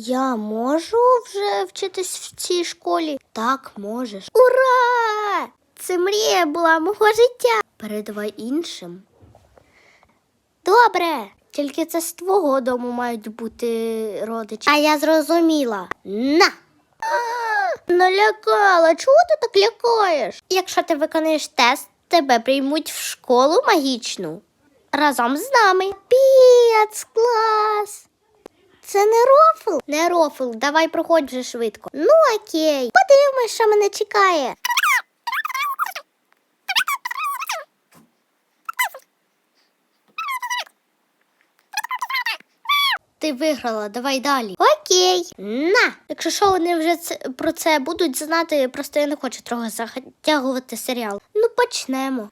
Я можу вже вчитись в цій школі? Так, можеш. Ура! Це мрія була мого життя. Передавай іншим. Добре, тільки це з твого дому мають бути родичі. А я зрозуміла. На! Налякала, чого ти так лякаєш? Якщо ти виконаєш тест, тебе приймуть в школу магічну. Разом з нами. Клас! Це не рофл? Не рофл, давай проходь вже швидко. Ну окей, подивимось, що мене чекає. Ти виграла, давай далі. Окей. На. Якщо що вони вже це, про це будуть знати, просто я не хочу трохи затягувати серіал. Ну почнемо.